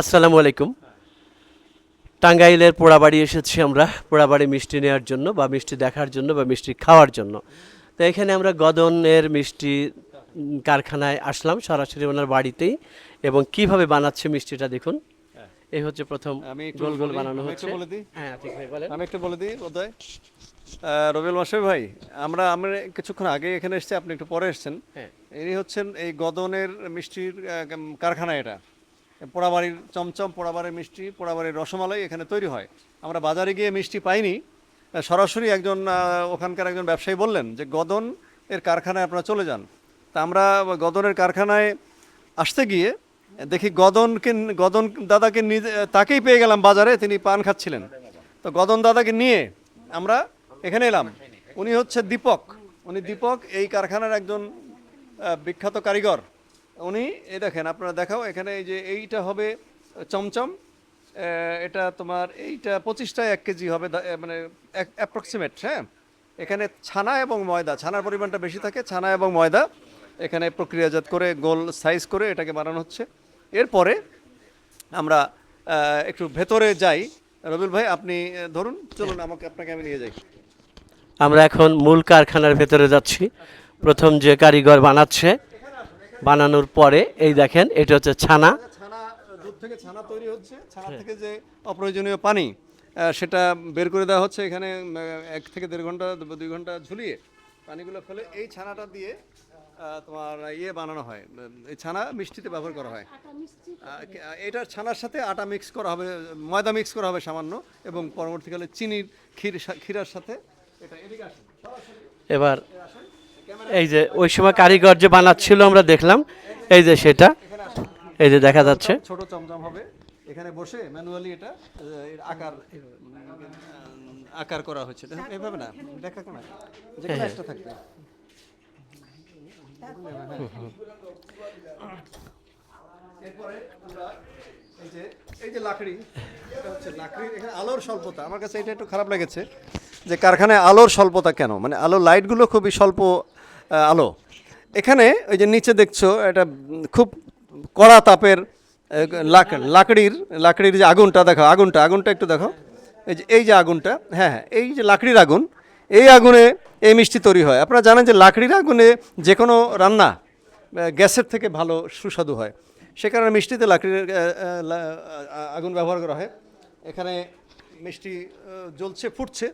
আসসালামু আলাইকুম। টাঙ্গাইলের পোড়াবাড়ি এসেছি আমরা পোড়াবাড়ি মিষ্টি নেওয়ার জন্য বা মিষ্টি দেখার জন্য বা মিষ্টি খাওয়ার জন্য। তো এখানে আমরা গদনের মিষ্টি কারখানায় আসলাম সরাসরি ওনার বাড়িতেই। এবং কীভাবে বানাচ্ছে মিষ্টিটা দেখুন। এই হচ্ছে প্রথম আমি গোল গোল বানানো হচ্ছে। বলে দিই। হ্যাঁ ঠিক ভাই বলেন। আমি একটু বলে দিই বোধহয়। রবিউল মাসে ভাই আমরা আমরা কিছুক্ষণ আগে এখানে এসেছি আপনি একটু পরে এসেছেন। হ্যাঁ। ইনি হচ্ছেন এই গদনের মিষ্টির কারখানা এটা। পোড়াবাড়ির চমচম, পোড়াবাড়ির মিষ্টি, পোড়াবাড়ির রসমালাই এখানে তৈরি হয়। আমরা বাজারে গিয়ে মিষ্টি পাইনি। সরাসরি একজন ওখানকার একজন ব্যবসায়ী বললেন যে, গদন এর কারখানায় আপনারা চলে যান। তা আমরা গদনের কারখানায় আসতে গিয়ে দেখি গদনকে, গদন দাদাকে নিজে, তাকেই পেয়ে গেলাম বাজারে, তিনি পান খাচ্ছিলেন। তো গদন দাদাকে নিয়ে আমরা এখানে এলাম। উনি হচ্ছে দীপক। উনি দীপক এই কারখানার একজন বিখ্যাত কারিগর। উনি এই দেখেন, আপনারা দেখাও, এখানে এই যে এইটা হবে চমচম এটা তোমার এইটা পঁচিশটায় এক কেজি হবে মানে অ্যাপ্রক্সিমেট হ্যাঁ? এখানে ছানা এবং ময়দা, ছানার পরিমাণটা বেশি থাকে, ছানা এবং ময়দা, এখানে প্রক্রিয়াজাত করে গোল সাইজ করে এটাকে বানানো হচ্ছে। এরপরে আমরা একটু ভেতরে যাই। রবিল ভাই, আপনি ধরুন, চলুন, আমাকে, আপনাকে আমি নিয়ে যাই। আমরা এখন মূল কারখানার ভেতরে যাচ্ছি। প্রথম যে কারিগর বানাচ্ছে বানানোর পরে এই দেখেন এটা হচ্ছে ছানা। ছানা দুধ থেকে ছানা তৈরি হচ্ছে। ছানা থেকে যে অপ্রয়োজনীয় পানি সেটা বের করে দেওয়া হচ্ছে এখানে এক থেকে দেড় ঘণ্টা দুই ঘণ্টা ঝুলিয়ে পানিগুলো ফেলে এই ছানাটা দিয়ে তোমার ইয়ে বানানো হয়। এই ছানা মিষ্টিতে ব্যবহার করা হয়। এটার ছানার সাথে আটা মিক্স করা হবে ময়দা মিক্স করা হবে সামান্য এবং পরবর্তীকালে চিনির ক্ষীর ক্ষীরার সাথে এটা এদিকে আসুন। এবার এই যে ওই সময় কারিগর যে বানাচ্ছিল আমরা দেখলাম এই যে সেটা। এই যে দেখা যাচ্ছে। ছোট চমচম হবে। এখানে বসে ম্যানুয়ালি এটা আকার আকার করা হচ্ছে দেখুন, এইভাবে না দেখা না যেখানে একটা থাকবে। এরপরে এই যে এই যে লাকড়ি এটা হচ্ছে লাকড়ি। এখানে আলোর স্বল্পতা। আমার কাছে এটা একটু খারাপ লেগেছে যে কারখানায় আলোর স্বল্পতা কেন? মানে আলো লাইটগুলো খুবই স্বল্প আলো। এখানে ওই যে নিচে দেখছ এটা খুব কড়া তাপের লাকড়ির লাকড়ির যে আগুনটা দেখো আগুনটা আগুনটা একটু দেখো এই যে এই যে আগুনটা হ্যাঁ হ্যাঁ এই যে লাকড়ির আগুন এই আগুনে এই মিষ্টি তৈরি হয়। আপনারা জানেন যে লাকড়ির আগুনে যে কোনো রান্না গ্যাসের থেকে ভালো সুস্বাদু হয়। সে কারণে মিষ্টিতে লাকড়ির আগুন ব্যবহার করা হয়। এখানে মিষ্টি জ্বলছে ফুটছে।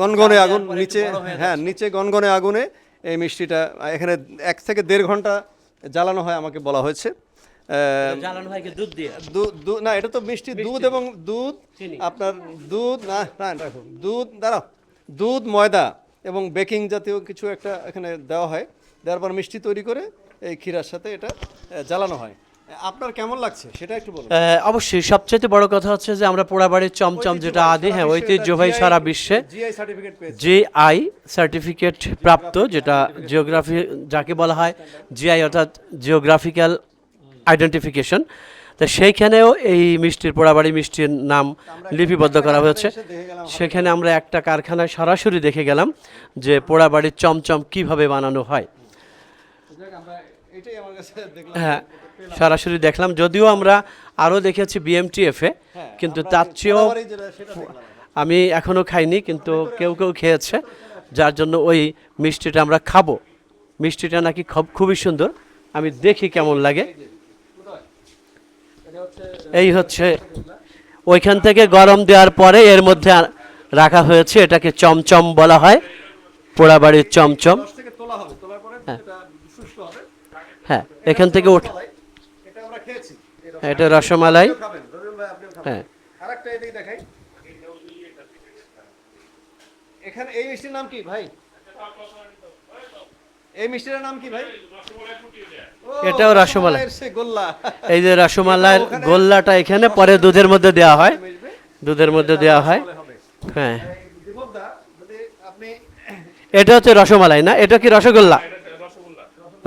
গনগনে আগুন নিচে হ্যাঁ নিচে গনগনে আগুনে এই মিষ্টিটা এখানে এক থেকে দেড় ঘণ্টা জ্বালানো হয় আমাকে বলা হয়েছে। জ্বালানো হয় দুধ দিয়ে? দু- দু- না এটা তো মিষ্টি দুধ এবং দুধ আপনার দুধ না না দুধ দাঁড়াও। দুধ ময়দা এবং বেকিং জাতীয় কিছু একটা এখানে দেওয়া হয়। দেওয়ার পর মিষ্টি তৈরি করে এই ক্ষীরার সাথে এটা জ্বালানো হয়। আপনার কেমন লাগছে? সেটা একটু বলুন। অবশ্যই। সবচেয়ে বড় কথা হচ্ছে যে আমরা পোড়াবাড়ির চমচম যেটা আদি হ্যাঁ ঐতিহ্যবাহী সারা বিশ্বে। জিআই সার্টিফিকেট সার্টিফিকেট প্রাপ্ত যেটা জিওগ্রাফি যাকে বলা হয় জিআই অর্থাৎ জিওগ্রাফিক্যাল আইডেন্টিফিকেশন তো সেইখানেও এই মিষ্টির পোড়াবাড়ি মিষ্টির নাম লিপিবদ্ধ করা হয়েছে। সেখানে আমরা একটা কারখানায় সরাসরি দেখে গেলাম যে পোড়াবাড়ির চমচম কীভাবে বানানো হয়। হ্যাঁ সরাসরি দেখলাম যদিও আমরা আরও দেখেছি বিএমটিএফে কিন্তু তার চেয়েও আমি এখনও খাইনি কিন্তু কেউ কেউ খেয়েছে যার জন্য ওই মিষ্টিটা আমরা খাব। মিষ্টিটা নাকি খুব- খুবই সুন্দর আমি দেখি কেমন লাগে। এই হচ্ছে ওইখান থেকে গরম দেওয়ার পরে এর মধ্যে রাখা হয়েছে এটাকে চমচম বলা হয় পোড়াবাড়ির চমচম। হবে হ্যাঁ। এখান থেকে ওঠ এটা রসমালাই। হ্যাঁ। আরেকটা এদিকে দেখাই। এখানে এই মিষ্টির নাম কি ভাই? এই মিষ্টির নাম কি ভাই? এটাও রসমালাই। গোল্লা। এই যে রসমালাইয়ের গোল্লাটা এখানে পরে দুধের মধ্যে দেওয়া হয়। দুধের মধ্যে দেওয়া হয়। হ্যাঁ। এটা হচ্ছে রসমালাই না? এটা কি রসগোল্লা।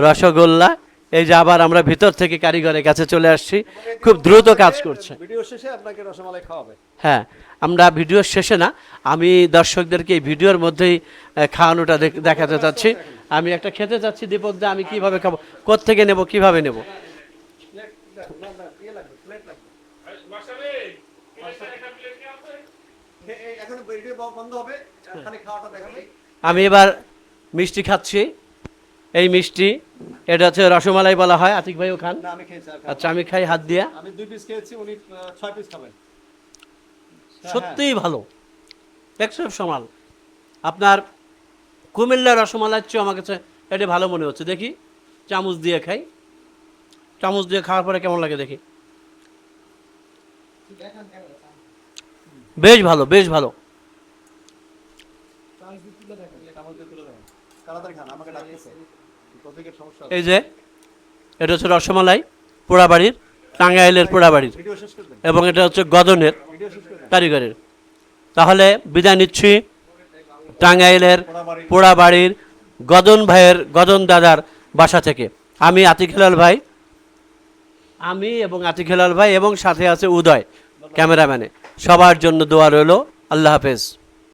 রসগোল্লা। এই যে আবার আমরা ভিতর থেকে কারিগরের কাছে চলে আসছি। খুব দ্রুত কাজ করছে। ভিডিও শেষে আপনাকে রসমালাই খাওয়াবে। হ্যাঁ আমরা ভিডিওর শেষে না আমি দর্শকদেরকে এই ভিডিওর মধ্যেই খাওয়ানোটা দেখাতে চাচ্ছি। আমি একটা খেতে চাচ্ছি দীপক দা আমি কীভাবে খাব কোত্থেকে নেব কীভাবে নেব? এখন ভিডিও বন্ধ হবে খালি খাওয়াটা দেখাবে। আমি এবার মিষ্টি খাচ্ছি। এই মিষ্টি এটা হচ্ছে রসমালাই বলা হয়। আতিক ভাইও খান। আচ্ছা আমি খাই হাত দিয়া। আমি দুই পিস খেয়েছি উনি ছয় পিস খাবেন। হ্যাঁ, সত্যিই ভালো। সমাল। আপনার কুমিল্লা রসমালাইয়ের চেয়ে আমার কাছে এটা ভালো মনে হচ্ছে। দেখি চামচ দিয়ে খাই। চামচ দিয়ে খাওয়ার পরে কেমন লাগে দেখি। বেশ ভালো বেশ ভালো। এই যে এটা হচ্ছে রসমালাই পোড়াবাড়ির টাঙ্গাইলের পোড়াবাড়ির এবং এটা হচ্ছে গদনের কারিগরের। তাহলে বিদায় নিচ্ছি। টাঙ্গাইলের পোড়াবাড়ির গদন ভাইয়ের গদন দাদার বাসা থেকে। আমি আতিক হেলাল ভাই। আমি এবং আতিক হেলাল ভাই এবং সাথে আছে উদয় ক্যামেরাম্যানে। সবার জন্য দোয়া রইল। আল্লাহ হাফেজ।